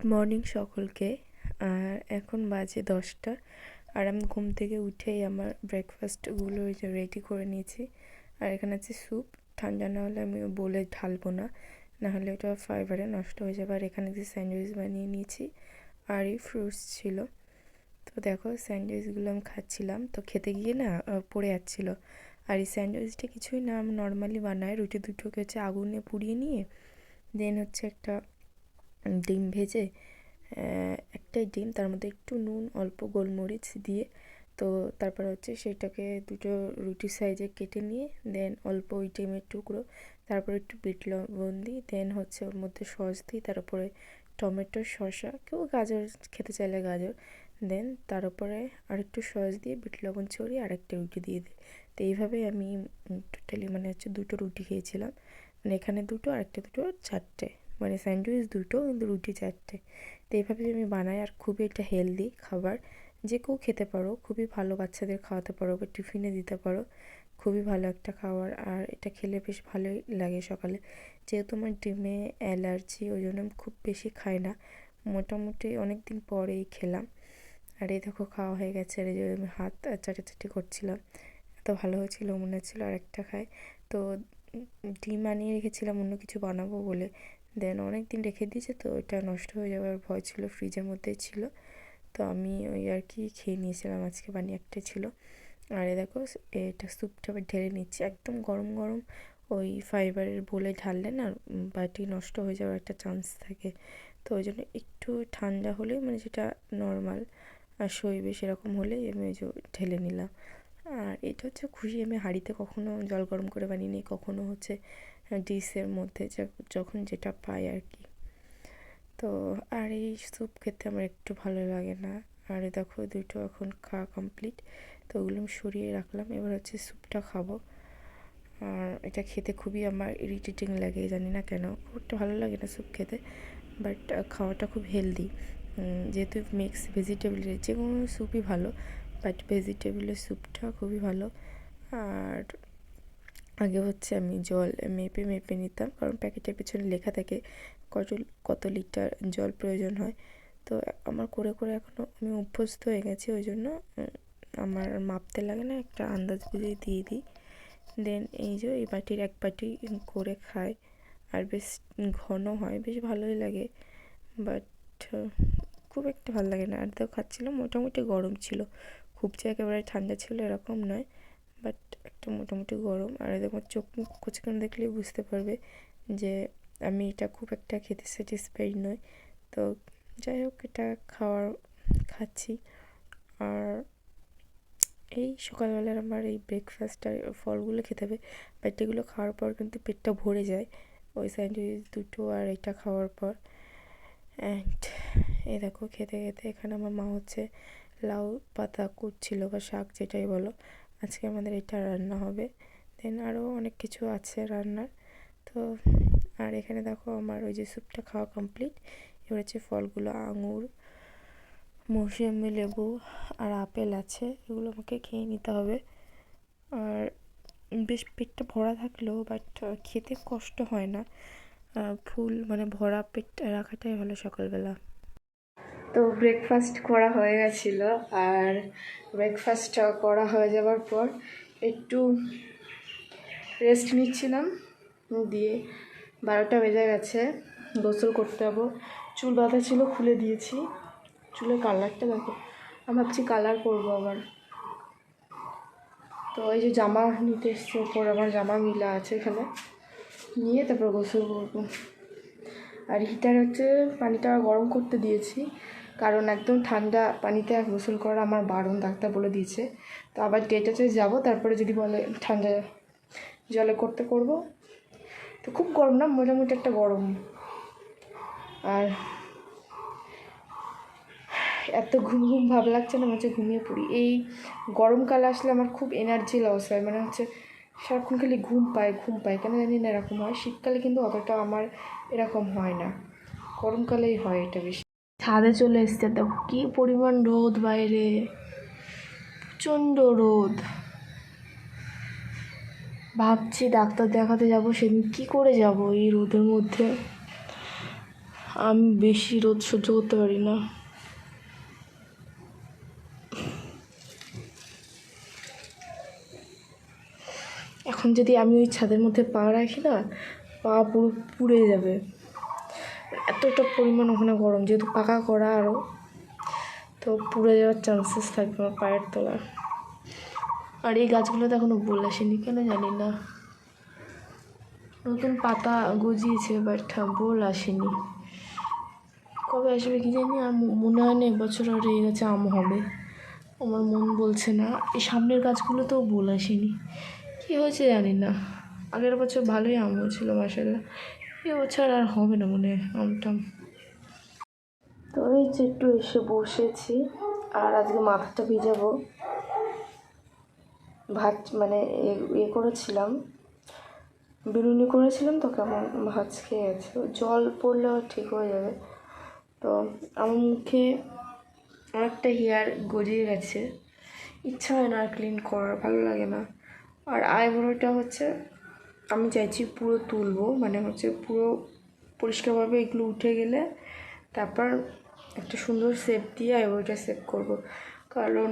Good morning সকলকে। আর এখন বাজে দশটা, আর আমি ঘুম থেকে উঠেই আমার ব্রেকফাস্টগুলো রেডি করে নিয়েছি। আর এখানে আছে স্যুপ ঠান্ডা না হলে আমি বলে ঢালবো না নাহলে ওটা ফাইবারে নষ্ট হয়ে যাবে। আর এখানে যে স্যান্ডউইচ বানিয়ে নিয়েছি আর এই ফ্রুটস ছিল। তো দেখো স্যান্ডউইচগুলো আমি খাচ্ছিলাম, তো খেতে গিয়ে না পড়ে যাচ্ছিল। আর এই স্যান্ডউইচটা কিছুই না, আমি নর্মালি বানাই। রুটি দুটোকে হচ্ছে আগুনে পুড়িয়ে নিয়ে দেন হচ্ছে একটা ডিম ভেজে একটাই ডিম, তার মধ্যে একটু নুন, অল্প গোলমরিচ দিয়ে, তো তারপর হচ্ছে সেটাকে দুটো রুটি সাইজে কেটে নিয়ে দেন অল্প ওই ডিমের টুকরো, তারপরে একটু বিট লবণ দিই দেন হচ্ছে ওর মধ্যে সস দিই, তার উপরে টমেটো, শসা, কেউ গাজর খেতে চাইলে গাজর দেন তার উপরে আরেকটু সস দিয়ে বিট লবণ ছড়িয়ে আরেকটা রুটি দিয়ে দিই। তো এইভাবেই আমি টোটালি মানে হচ্ছে দুটো রুটি খেয়েছিলাম মানে এখানে দুটো, আরেকটা দুটো, চারটে। মানে স্যান্ডউইচ দুটো, কিন্তু রুটি চারটে। তো এইভাবে আমি বানাই আর খুবই এটা হেলদি খাবার। যে কেউ খেতে পারো, খুবই ভালো বাচ্চাদের খাওয়াতে পারো বা টিফিনে দিতে পারো, খুবই ভালো একটা খাবার। আর এটা খেলে বেশ ভালোই লাগে সকালে। যেহেতু আমার ডিমে অ্যালার্জি, ওই জন্য আমি খুব বেশি খাই না। মোটামুটি অনেক দিন পরেই খেলাম। আর এই দেখো খাওয়া হয়ে গেছে আর এই যে আমি হাত চাটাচাটি করছিলাম। এত ভালো হয়েছিল, মনে হচ্ছিল আর একটা খাই। তো ডিম আনিয়ে রেখেছিলাম, অন্য কিছু বানাবো বলে। দেন অনেক দিন রেখে দিয়েছে, তো ওটা নষ্ট হয়ে যাওয়ার ভয় ছিল ফ্রিজের মধ্যেই ছিল। তো আমি ওই আর কি খেয়ে নিয়েছিলাম, আজকে বানিয়ে একটা ছিল। আর এ দেখো এটা স্যুপটা আবার ঢেলে নিচ্ছি। একদম গরম গরম ওই ফাইবারের বলে ঢাললে না বাটি নষ্ট হয়ে যাওয়ার একটা চান্স থাকে। তো ওই জন্য একটু ঠান্ডা হলে মানে যেটা নর্মাল আর শৈবে সেরকম হলেই আমি ওই যে ঢেলে নিলাম। আর এটা হচ্ছে খুশি, আমি হাঁড়িতে কখনো জল গরম করে বানিয়ে নিই কখনো হচ্ছে ডিশের মধ্যে যখন যেটা পাই আর কি। তো আর এই স্যুপ খেতে আমার একটু ভালো লাগে না। আর দেখো দুটো এখন খাওয়া কমপ্লিট তো ওগুলো আমি সরিয়ে রাখলাম। এবার হচ্ছে স্যুপটা খাব। আর এটা খেতে খুবই আমার ইরিটেটিং লাগে, জানি না কেন। খুব ভালো লাগে না স্যুপ খেতে বাট খাওয়াটা খুব হেলদি যেহেতু মিক্স ভেজিটেবলের যে কোনো স্যুপই ভালো বাট ভেজিটেবলের স্যুপটা খুবই ভালো। আর আগে হচ্ছে আমি জল মেপে মেপে নিতাম। কারণ প্যাকেটের পেছনে লেখা থাকে কত কত লিটার জল প্রয়োজন হয়। তো আমার করে করে এখনও আমি অভ্যস্ত হয়ে গেছি। ওই জন্য আমার মাপতে লাগে না, একটা আন্দাজ বুঝে দিয়ে দিই। দেন এই যে এই বাটির এক বাটি করে খাই। আর বেশ ঘন হয়, বেশ ভালোই লাগে। বাট খুব একটা ভালো লাগে না। আর তো খাচ্ছিলাম, মোটামুটি গরম ছিল। খুব যে একেবারে ঠান্ডা ছিল এরকম নয়। একটা মোটামুটি গরম। আর দেখো চোখ মুখ কুচকানো দেখলেই বুঝতে পারবে যে আমি এটা খুব একটা খেতে স্যাটিসফাইড নই। তো যাই হোক, এটা খাওয়ার, খাচ্ছি। আর এই সকালবেলার আমার এই ব্রেকফাস্ট আর ফলগুলো খেতে হবে। বাট এগুলো খাওয়ার পর কিন্তু পেটটা ভরে যায়। ওই স্যান্ডউইচ দুটো আর এটা খাওয়ার পর। অ্যান্ড এই দেখো খেতে খেতে এখানে আমার মা হচ্ছে লাউ পাতা কুটছিল বা শাক যেটাই বলো। আজকে আমাদের এটা রান্না হবে। দেন আরও অনেক কিছু আছে রান্নার। তো, আর এখানে দেখো আমার ওই যে স্যুপটা খাওয়া কমপ্লিট এবার হচ্ছে ফলগুলো, আঙুর, মৌসুমি লেবু আর আপেল আছে, এগুলো আমাকে খেয়ে নিতে হবে। আর বেশ পেটটা ভরা থাকলেও বাট খেতে কষ্ট হয় না। ফুল মানে ভরা পেট রাখাটাই ভালো সকালবেলা। তো ব্রেকফাস্ট করা হয়ে গেছিল আর ব্রেকফাস্ট করা হয়ে যাওয়ার পর একটু রেস্ট নিচ্ছিলাম। দিয়ে বারোটা বেজে গেছে, গোসল করতে যাব। চুল বাঁধা ছিল, খুলে দিয়েছি। চুলের কালারটা দেখো, আমি ভাবছি কালার করব আবার। তো এই যে জামা নিতে এসছে, ওপর আমার জামা মিলা আছে এখানে। নিয়ে তারপর গোসল করব। আর হিটার হচ্ছে, পানিটা গরম করতে দিয়েছি। কারণ একদম ঠান্ডা পানিতে গোসল করা আমার বারণ, ডাক্তার বলে দিয়েছে। তো আবার ডেটেতে যাব, তারপরে যদি বলে ঠান্ডা জলে করতে করব। তো খুব গরম না, মোটামুটি একটা গরম। আর এত ঘুম ঘুম ভাব লাগছে না হচ্ছে ঘুমিয়ে পড়ি। এই গরমকালে আসলে আমার খুব এনার্জি লস হয় মানে হচ্ছে সারাক্ষণ খালি ঘুম পায় ঘুম পায়। কেন জানি না এরকম হয়, শীতকালে কিন্তু অতটা আমার এরকম হয় না। গরমকালেই হয় এটা বেশি। ছাদে চলে এসছে। দেখো কী পরিমাণ রোদ বাইরে। প্রচণ্ড রোদ। ভাবছি ডাক্তার দেখাতে যাব, সেদিন কী করে যাব এই রোদের মধ্যে? আমি বেশি রোদ সহ্য করতে পারি না। এখন যদি আমি ওই ছাদের মধ্যে পা রাখি না, পা পুরো পুড়ে যাবে। এতটা পরিমাণ ওখানে গরম, যেহেতু পাকা করা আরও তো পুড়ে যাওয়ার চান্সেস থাকবে আমার পায়ের তলা আর এই গাছগুলো তো এখনও বল আসেনি কেন জানি না। নতুন পাতা গজিয়েছে বাট বল আসেনি। কবে আসবে কি জানি, আর মনে হয় না এবছর আর এই গাছে আম হবে। আমার মন বলছে না। এই সামনের গাছগুলো তো বল আসেনি। কী হয়েছে জানি না। আগের বছর ভালোই আম হয়েছিল মাসাল্লাহ এবছর আর হবে না মনে আমটাম। তো এই যে একটু এসে বসেছি, আর আজকে মাথাটা ভিজাবো। ভাত মানে এ- করেছিলাম। বিরিয়ানি করেছিলাম তো, কেমন ভাজ খেয়ে গেছে। জল পড়লেও ঠিক হয়ে যাবে। তো আমার মুখে অনেকটা হেয়ার গজিয়ে গেছে। ইচ্ছা হয় না আর ক্লিন করার, ভালো লাগে না। আর আইব্রোটা হচ্ছে আমি চাইছি পুরো তুলবো মানে হচ্ছে পুরো পরিষ্কারভাবে এগুলো উঠে গেলে তারপর একটা সুন্দর শেপ দিয়ে আইব্রোটা সেভ করব। কারণ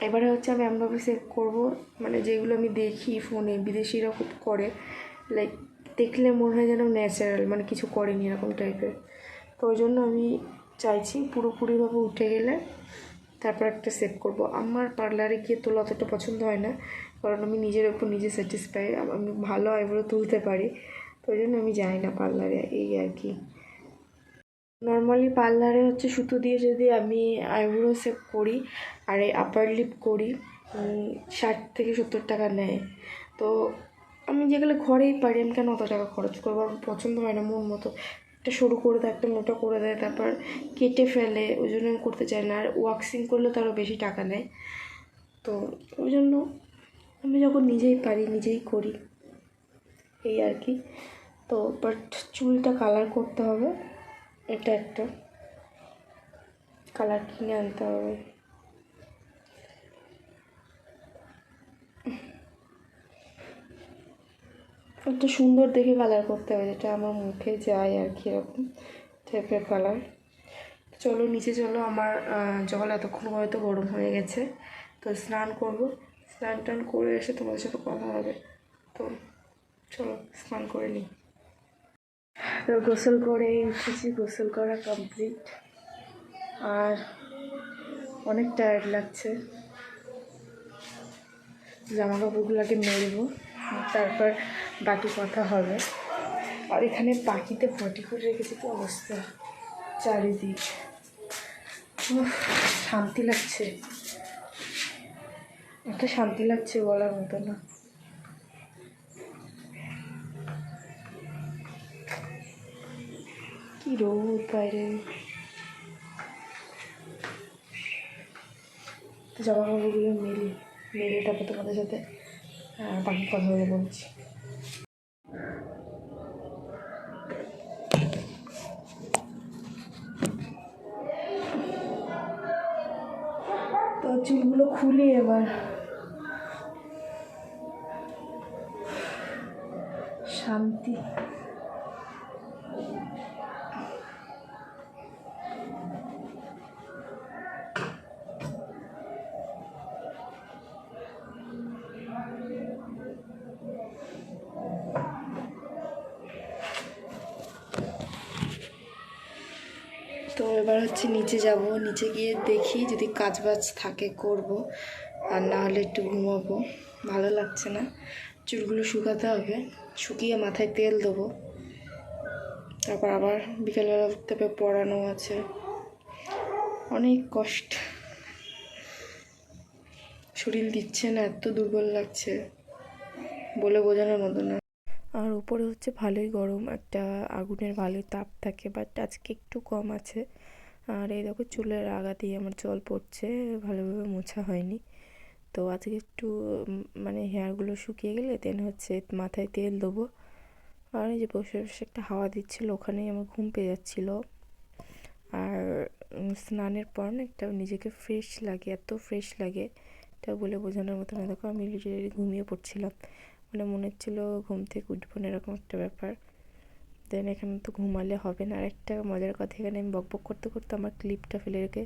এবারে হচ্ছে আমি এমনভাবে সেভ করব মানে যেগুলো আমি দেখি ফোনে বিদেশিরা খুব করে লাইক দেখলে মনে হয় যেন ন্যাচারাল মানে কিছু করেনি এরকম টাইপের তো ওই জন্য আমি চাইছি পুরোপুরিভাবে উঠে গেলে তারপর একটা সেভ করব। আমার পার্লারে গিয়ে তোলা অতটা পছন্দ হয় না, কারণ আমি নিজের ওপর নিজে স্যাটিসফাই আমি ভালো আইব্রো তুলতে পারি, তো ওই জন্য আমি যাই না পার্লারে এই আর কি। নর্মালি পার্লারে হচ্ছে সুতো দিয়ে যদি আমি আইব্রো সেভ করি আর এই আপার লিপ করি ষাট থেকে সত্তর টাকা নেয়। তো আমি যেগুলো ঘরেই পারি, আমি কেন অত টাকা খরচ করব? আমার পছন্দ হয় না মন মতো। একটা সরু করে দেয়, একটা মোটা করে দেয়, তারপর কেটে ফেলে, ওই জন্য আমি করতে চাই না। আর ওয়াক্সিং করলে তারও বেশি টাকা নেয়। তো ওই জন্য আমি যখন নিজেই পারি, নিজেই করি। এই আর কি। তো বাট চুলটা কালার করতে হবে। এটা একটা। কালার কিনে আনতে হবে। একটা সুন্দর দেখে কালার করতে হবে যেটা আমার মুখে যায় আর কি এরকম টাইপের কালার চলো, নিচে চলো, আমার জল এতক্ষণ হয়তো গরম হয়ে গেছে, তো স্নান করব। স্নান টান করে এসে তোমাদের সাথে কথা হবে। তো চলো, স্নান করে নিই। তো গোসল করে উঠেছি, গোসল করা কমপ্লিট আর অনেক টায়ার্ড লাগছে। জামা কাপড়গুলোকে মেলবো, তারপর বাকি কথা হবে। আর এখানে পাখিতে ফটি করে রেখেছি কি অবস্থা? চারিদিক। শান্তি লাগছে। এত শান্তি লাগছে বলার মতো না। কি রোদ বাইরে। জামা কাপড়গুলো মেলি, মেলে তারপর তোমাদের সাথে বাকি কথা বলে বলছি চুলগুলো খুলি এবার। শান্তি। হচ্ছে নিচে যাব, নিচে গিয়ে দেখি যদি কাজ বাজ থাকে, করব। আর না হলে একটু ঘুমাবো। ভালো লাগছে না। চুলগুলো শুকাতে হবে। শুকিয়ে মাথায় তেল দেবো। তারপর আবার বিকেলবেলা উঠতে হবে, পড়ানো আছে। অনেক কষ্ট। শরীর দিচ্ছে না, এত দুর্বল লাগছে। বলে বোঝানোর মতো না। আর উপরে হচ্ছে ভালোই গরম। একটা আগুনের ভালোই তাপ থাকে বাট আজকে একটু কম আছে। আর এই দেখো চুলের আগা দিয়ে আমার জল পড়ছে, ভালোভাবে মোছা হয়নি। তো আজকে একটু মানে হেয়ারগুলো শুকিয়ে গেলে দেন হচ্ছে মাথায় তেল দেবো। আর এই যে বসে বসে একটা হাওয়া দিচ্ছিল, ওখানেই আমার ঘুম পেয়ে যাচ্ছিল। আর স্নানের পর না একটা নিজেকে ফ্রেশ লাগে, এত ফ্রেশ লাগে, এটা বলে বোঝানোর মতো না। দেখো আমি লিটারেলি ঘুমিয়ে পড়ছিলাম। মানে মনে হচ্ছিল ঘুম থেকে উঠবো না, এরকম একটা ব্যাপার। দেন এখানে তো ঘুমালে হবে না। আর একটা মজার কথা, এখানে আমি বকবক করতে করতে আমার ক্লিপটা ফেলে রেখে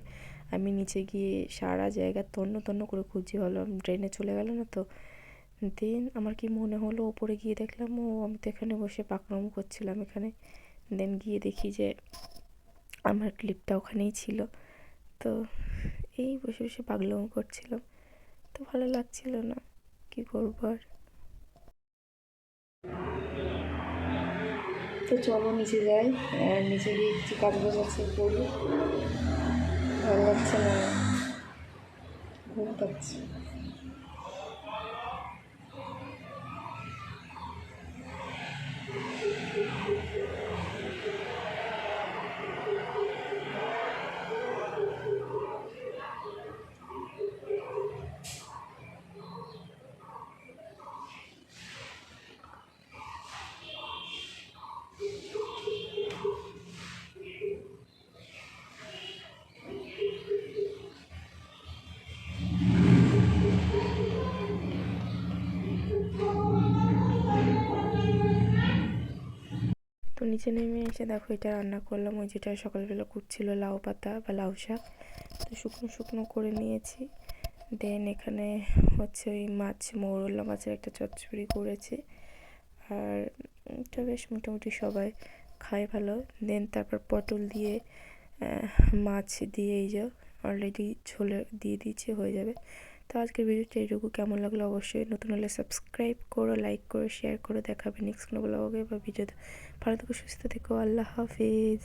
আমি নিচে গিয়ে সারা জায়গা তন্ন তন্ন করে খুঁজি হলো ট্রেনে চলে গেল না তো। দেন আমার কি মনে হলো, ওপরে গিয়ে দেখলাম, ও আমি তো এখানে বসে পাকনাম করছিলাম এখানে। দেন গিয়ে দেখি যে আমার ক্লিপটা ওখানেই ছিল। তো এই বসে বসে পাগলামো করছিলাম। তো ভালো লাগছিল না, কি করব আর? তো চলো নিচে যাই। নিচে গিয়ে কিছু কাজ বাজ আছে করি ভালো লাগছে না। ঘুম পাচ্ছে। নিচে নেমে এসে দেখো এটা রান্না করলাম। ওই যেটা সকালবেলা কুটছিল লাউ পাতা বা লাউ শাক। তো শুকনো শুকনো করে নিয়েছি। দেন এখানে হচ্ছে ওই মাছ, মৌরলা মাছের একটা চচ্চড়ি করেছি। আর এটা বেশ মোটামুটি সবাই খায় ভালো। দেন তারপর পটল দিয়ে মাছ দিয়ে এই যে অলরেডি ঝোলে দিয়ে দিয়েছি, হয়ে যাবে। তো আজকের ভিডিওটি এইটুকু। কেমন লাগল অবশ্যই নতুন হলে সাবস্ক্রাইব করো লাইক করো শেয়ার করো, দেখাবে নেক্সট কোনো ব্লগে বা ভিডিওতে ভালো থেকো, সুস্থ থেকো, আল্লাহ হাফিজ।